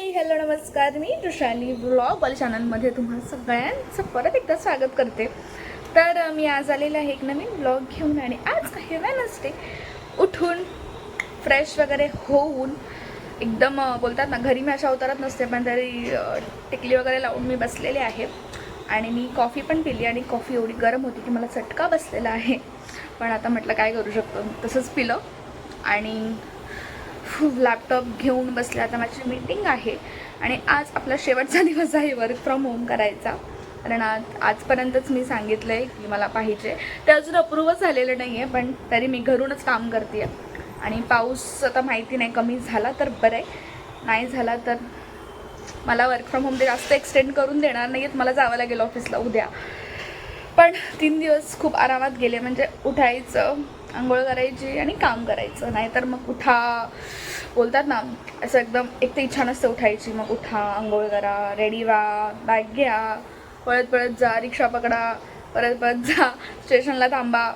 Hi hello नमस्कार. मी Rushali blog चॅनलमध्ये तुम्हाला सगळ्यांचं परत एकदा स्वागत करते. तर मी आज आलेलं आहे एक नवीन ब्लॉग घेऊन आणि आज काही वेनसडे उठून फ्रेश वगैरे होऊन एकदम बोलतात ना घरी मी अशा अवतारात नसते पण तरी टिकली वगैरे लावून मी बसलेले आहे. आणि मी कॉफी पण पिली आणि कॉफी एवढी गरम होती की मला चटका बसलेला आहे. पण आता म्हटलं काय करू शकतो? तसंच पिलं. आणि लॅपटॉप घेऊन बसले. आता माझी मीटिंग आहे. आणि आज आपला शेवटचा दिवस आहे वर्क फ्रॉम होम करायचा. कारण आज आजपर्यंतच मी सांगितलं आहे की मला पाहिजे. ते अजून अप्रूव्हच झालेलं नाही आहे पण तरी मी घरूनच काम करते आणि पाऊस आता माहिती नाही कमी झाला तर बरं आहे नाही झाला तर मला वर्क फ्रॉम होम ते जास्त एक्सटेंड करून देणार नाही आहेत मला जावं लागेल ऑफिसला उद्या. पण तीन दिवस खूप आरामात गेले. म्हणजे उठायचं आंघोळ करायची आणि काम करायचं. नाहीतर मग उठा बोलतात ना असं एकदम एक तर इच्छा नसते उठायची. मग उठा आंघोळ करा रेडी व्हा बॅग घ्या पळत पळत जा रिक्षा पकडा परत परत जा स्टेशनला थांबा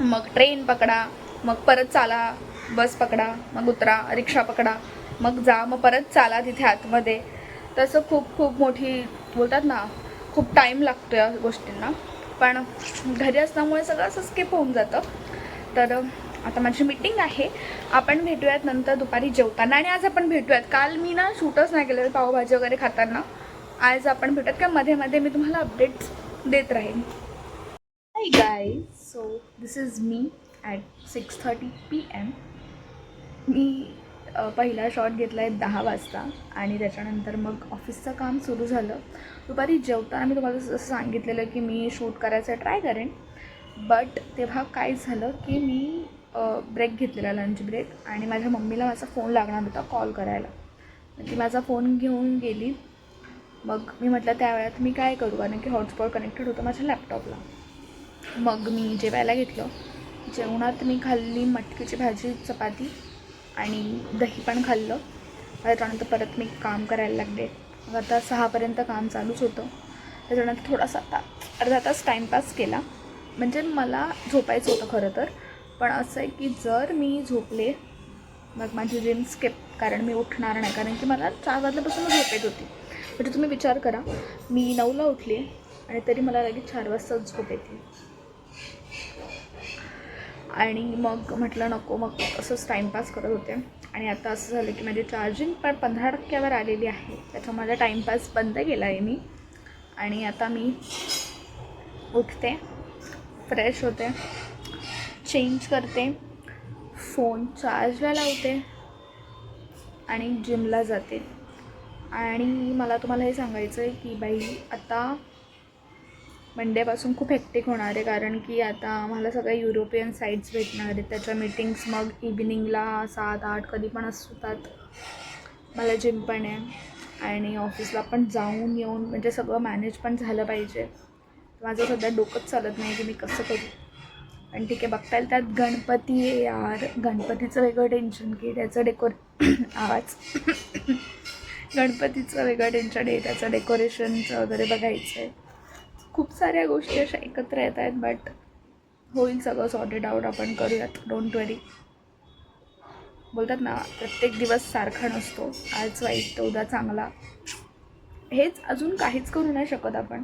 मग ट्रेन पकडा मग परत चाला बस पकडा मग उतरा रिक्षा पकडा मग जा मग परत चाला तिथे आतमध्ये. तसं खूप खूप मोठी बोलतात ना खूप टाईम लागतो या गोष्टींना. पण घरी असल्यामुळे सगळं असं स्किप होऊन जातं. तर आता माझी मीटिंग आहे. आपण भेटूयात नंतर दुपारी जेवताना. आणि आज आपण भेटूयात. काल मी ना शूटच नाही केलं पावभाजी वगैरे खाताना. आज आपण भेटूयात का मध्ये मध्ये मी तुम्हाला अपडेट्स देत राहीन. Hi guys so this is me at six thirty P M मी पहिला शॉट घेतला आहे दहा वाजता. आणि त्याच्यानंतर मग ऑफिसचं काम सुरू झालं. दुपारी जेवताना मी तुम्हाला जसं सांगितलेलं की मी शूट करायचं ट्राय करेन. बट तेव्हा काय झालं की मी ब्रेक घेतलेला लंच ब्रेक आणि माझ्या मम्मीला माझा फोन लागणार होता कॉल करायला. ती माझा फोन घेऊन गेली. मग मी म्हटलं त्या वेळात मी काय करू? कारण की हॉटस्पॉट कनेक्टेड होतं माझ्या लॅपटॉपला मग मी जेवायला घेतलं. जेवणात मी खाल्ली मटकीची भाजी चपाती आणि दही पण खाल्लं. त्याच्यानंतर परत मी काम करायला लागले. मग आता सहापर्यंत काम चालूच होतं. त्याच्यानंतर थोडासा आता अर्धा तास टाईमपास केला. म्हणजे मला झोपायचं होतं खरं तर. पण असं आहे की जर मी झोपले मग माझी जिम स्किप कारण मी उठणार नाही. कारण की मला चार वाजल्यापासून झोप येत होती. म्हणजे तुम्ही विचार करा मी नऊला उठली आणि तरी मला लगेच चार वाजताच झोप येते. आणि मग म्हटलं नको मग असंच टाईमपास करत होते. आणि आता असं झालं की माझी चार्जिंग पण पंधरा टक्क्यावर आलेली आहे. त्याच्यामुळे टाईमपास बंद केला आहे मी. आणि आता मी उठते. फ्रेश होते. चेंज करते. फोन चार्जला लावते. आणि जिमला जाते. आणि मला तुम्हाला हे सांगायचं आहे की बाई आता मंडेपासून खूप हेक्टिक होणार आहे. कारण की आता मला सगळ्या युरोपियन साईट्स भेटणार आहेत. त्याच्या मीटिंग्स मग इव्हिनिंगला सात आठ कधी पण असतात. मला जिम पण आहे. आणि ऑफिसला पण जाऊन येऊन म्हणजे सगळं मॅनेज पण झालं पाहिजे. माझं सध्या डोकंच चालत नाही की मी कसं करू. पण ठीक आहे बघता येईल. त्यात गणपती आहे यार. गणपतीचं वेगळं टेन्शन की त्याचं डेकोर आवाज. गणपतीचं वेगळं टेन्शन आहे. त्याचं डेकोरेशनचं वगैरे बघायचं आहे खूप साऱ्या गोष्टी अशा एकत्र येत आहेत बट होईल सगळं सॉर्टेड आऊट आपण करूयात. डोंट वरी बोलतात ना प्रत्येक दिवस सारखा नसतो. आज वाईट तर उद्या चांगला. हेच अजून काहीच करू नाही शकत आपण.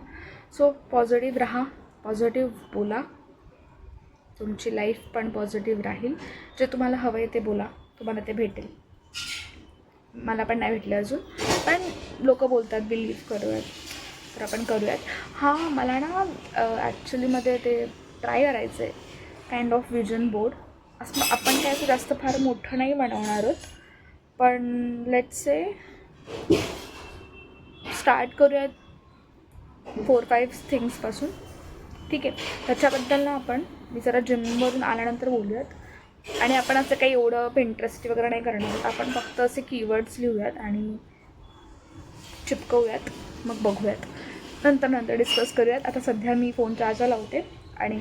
सो पॉझिटिव्ह राहा पॉझिटिव्ह बोला. तुमची लाईफ पण पॉझिटिव्ह राहील. जे तुम्हाला हवं आहे ते बोला. तुम्हाला ते भेटेल. मला पण नाही भेटलं अजून. पण लोक बोलतात बिलीव्ह करूयात. तर आपण करूयात. हां मला ना ॲक्च्युलीमध्ये ते ट्राय करायचं आहे काइंड ऑफ विजन बोर्ड असं आपण काय असं जास्त फार मोठं नाही बनवणार आहोत. पण लेट्स से स्टार्ट करूयात. फोर फाईव्ह थिंग्सपासून ठीक आहे. त्याच्याबद्दल ना आपण मी जरा जिमवरून आल्यानंतर बोलूयात. आणि आपण असं काही एवढं पिंटरेस्ट वगैरे नाही करणार आपण फक्त असे कीवर्ड्स लिहूयात आणि चिपकवूयात. मग बघूयात. नंतर नंतर डिस्कस करूयात. आता सध्या मी फोन चार्जर लावते आणि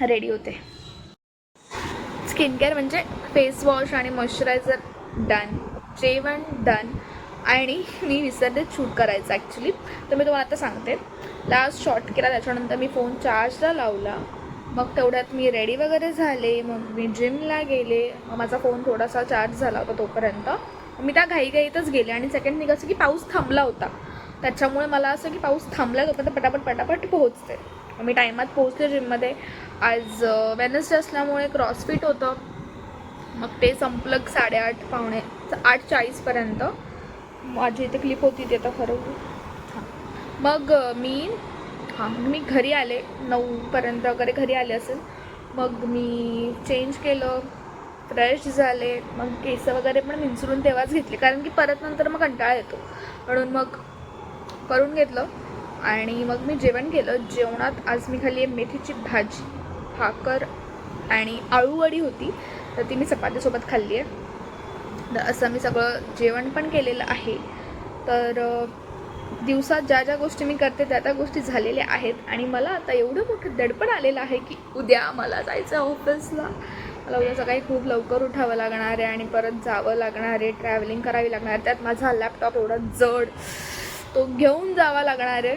रेडी होते. स्किन केअर म्हणजे फेस वॉश आणि मॉइश्चरायझर डन जेवण डन आणि मी विसरले शूट करायचं ॲक्च्युली तर मी तुम्हाला आता सांगते. लास्ट शॉट केला त्याच्यानंतर मी फोन चार्जला लावला. मग तेवढ्यात मी रेडी वगैरे झाले. मग मी जिमला गेले. मग माझा फोन थोडासा चार्ज झाला होता तोपर्यंत. मी त्या घाईघाईतच गेले आणि सेकंड थिंग असं की पाऊस थांबला होता. त्याच्यामुळे मला असं की पाऊस थांबला तोपर्यंत पटापट पटापट पोहोचते. मी टायमात पोहोचले जिममध्ये आज वेनसडे असल्यामुळे क्रॉसफिट होतं. मग ते संपलं साडेआठ पावणे आठ चाळीसपर्यंत माझी इथे क्लिप होती ते तर खरं हां. मग मी हां मी घरी आले नऊपर्यंत वगैरे घरी आले असेल. मग मी चेंज केलं फ्रेश झाले मग केस वगैरे पण विंचरून तेव्हाच घेतले. कारण की परत नंतर मग कंटाळा येतो. म्हणून मग करून घेतलं आणि मग मी जेवण केलं. जेवणात आज मी खाली आहे मेथीची भाजी भाकर आणि आळूवडी होती. तर ती मी चपातीसोबत खाल्ली आहे. असं मी सगळं जेवण पण केलेलं आहे. तर दिवसात ज्या ज्या गोष्टी मी करते त्या त्या गोष्टी झालेल्या आहेत. आणि मला आता एवढं मोठं दडपण आलेलं आहे की उद्या मला जायचं आहे ऑफिसला. मला उद्या सकाळी खूप लवकर उठावं लागणार आहे आणि परत जावं लागणार आहे. ट्रॅव्हलिंग करावी लागणार आहे. त्यात माझा लॅपटॉप एवढा जड तो घेऊन जावा लागणार आहे.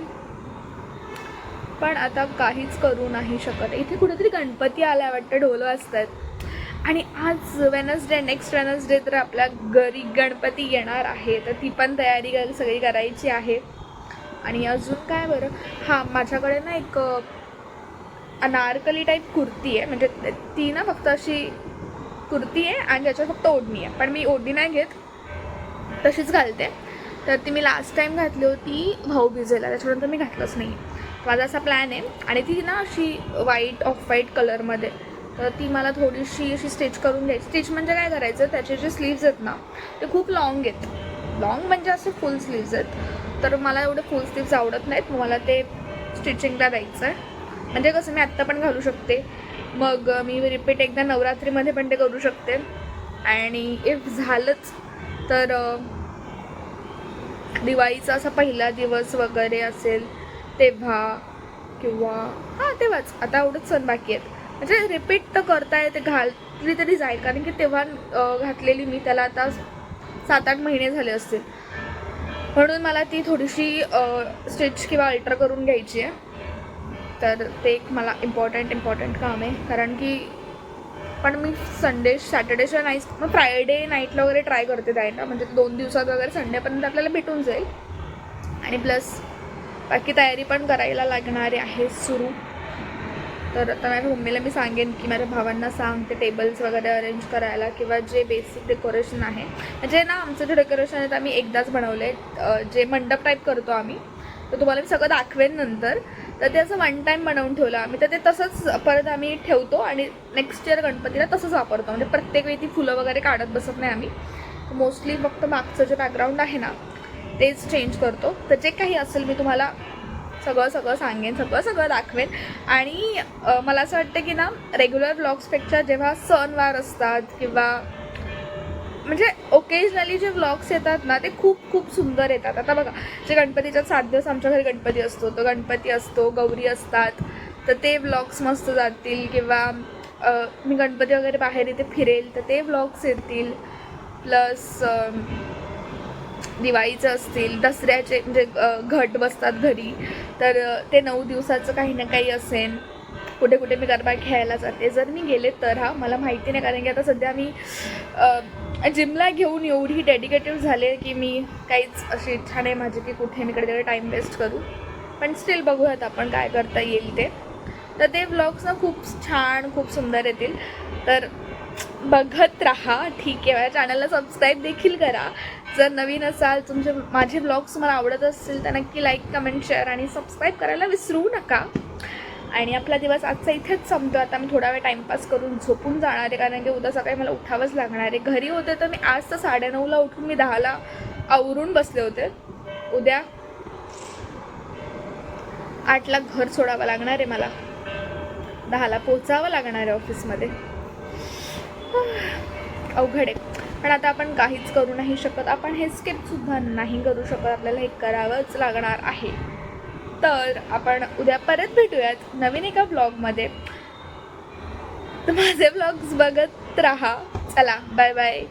पण आता काहीच करू नाही शकत. इथे कुठेतरी गणपती आल्या वाटतं ढोलं असतात आणि आज वेनसडे नेक्स्ट वेनसडे तर आपल्या घरी गणपती येणार आहे. तर ती पण तयारी सगळी करायची आहे. आणि अजून काय बरं? हां माझ्याकडे ना एक अनारकली टाईप कुर्ती आहे. म्हणजे ती ना फक्त अशी कुर्ती आहे आणि त्याच्यावर फक्त ओढणी आहे. पण मी ओढणी नाही घेत. तशीच घालते. तर ती मी लास्ट टाईम घातली होती भाऊ भिजेला. त्याच्यानंतर मी घातलंच नाही. माझा असा प्लॅन आहे. आणि ती ना अशी व्हाईट ऑफ व्हाईट कलरमध्ये तर ती मला थोडीशी अशी स्टिच करून द्यायची. स्टिच म्हणजे काय करायचं? त्याचे जे स्लीव्ज आहेत ना ते खूप लॉंग आहेत. लॉंग म्हणजे असे फुल स्लीव्ज आहेत. तर मला एवढे फुल स्लीव्ज आवडत नाहीत. मला ते स्टिचिंगला द्यायचं आहे म्हणजे कसं मी आत्ता पण घालू शकते. मग मी रिपीट एकदा नवरात्रीमध्ये पण ते करू शकते. आणि इफ झालंच तर दिवाळीचा असा पहिला दिवस वगैरे असेल तेव्हा किंवा हां तेव्हाच. आता एवढंच सण बाकी आहेत. म्हणजे रिपीट तर करता येते घालली तरी जाईल. कारण की तेव्हा घातलेली मी त्याला आता सात आठ महिने झाले असतील. म्हणून मला ती थोडीशी स्टिच किंवा अल्टर करून घ्यायची आहे. तर ते एक मला इम्पॉर्टंट इम्पॉर्टंट काम आहे. कारण की पण मी संडे सॅटर्डेच्या नाईट मग फ्रायडे नाईटला वगैरे ट्राय करते द्यायला म्हणजे दोन दिवसात वगैरे संडेपर्यंत आपल्याला भेटून जाईल. आणि प्लस बाकी तयारी पण करायला लागणारी आहे सुरू. तर आता माझ्या मम्मीला मी सांगेन की माझ्या भावांना सांग ते टेबल्स वगैरे अरेंज करायला किंवा जे बेसिक डेकोरेशन आहे. म्हणजे ना आमचं जे डेकोरेशन आहे ते आम्ही एकदाच बनवलं आहे जे मंडप टाईप करतो आम्ही तर तुम्हाला मी सगळं दाखवेन नंतर. तर ते असं वन टाईम बनवून ठेवलं आम्ही. तर ते तसंच परत आम्ही ठेवतो आणि नेक्स्ट इयर गणपतीला तसंच वापरतो. म्हणजे प्रत्येक वेळी ती फुलं वगैरे काढत बसत नाही आम्ही. मोस्टली फक्त मागचं जे बॅकग्राऊंड आहे ना तेच चेंज करतो. तर जे काही असेल मी तुम्हाला सगळं सगळं सांगेन सगळं सगळं दाखवेन. आणि मला असं वाटतं की ना रेग्युलर ब्लॉग्सपेक्षा जेव्हा सणवार असतात किंवा म्हणजे ओकेजनली जे व्लॉग्स येतात ना ते खूप खूप सुंदर येतात. आता बघा जे गणपतीच्या सात दिवस आमच्या घरी गणपती असतो तो गणपती असतो गौरी असतात तर ते व्लॉग्स मस्त जातील किंवा मी गणपती वगैरे बाहेर इथे फिरेल तर ते व्लॉग्स येतील. प्लस दिवाळीचं असतील दसऱ्याचे म्हणजे घट बसतात घरी तर ते नऊ दिवसाचं काही ना काही असेल. कुठे कुठे मी गरबा खेळायला जाते. जर मी गेले तर हा मला माहिती नाही. कारण की आता सध्या मी जिमला घेऊन एवढी डेडिकेटिव्ह झाले की मी काहीच अशी इच्छा नाही माझी की कुठे मी इकडे टाईम वेस्ट करू. पण स्टील बघूयात आपण काय करता येईल ते. तर ते व्लॉग्स ना खूप छान खूप सुंदर येतील. तर बघत राहा. ठीक आहे माझ्या चॅनलला सबस्क्राईब देखील करा. जर नवीन असाल तुमचे माझे ब्लॉग्स तुम्हाला आवडत असतील तर नक्की लाईक कमेंट शेअर आणि सबस्क्राईब करायला विसरू नका. आणि आपला दिवस आजचा इथेच संपतो. आता मी थोडा वेळ टाईमपास करून झोपून जाणार आहे कारण की उद्या सकाळी मला उठावंच लागणार आहे. घरी होते तर मी आज तर साडेनऊला उठून मी दहाला आवरून बसले होते. उद्या आठला घर सोडावं लागणार आहे मला. दहाला पोचावं लागणार आहे ऑफिसमध्ये अवघड आहे. पण आता आपण काहीच करू नाही शकत. आपण हे स्किपसुद्धा नाही करू शकत. आपल्याला हे करावंच लागणार आहे. तर आपण उद्या परत भेटूयात नवीन एका ब्लॉगमध्ये तर माझे ब्लॉग्स बघत राहा. चला बाय बाय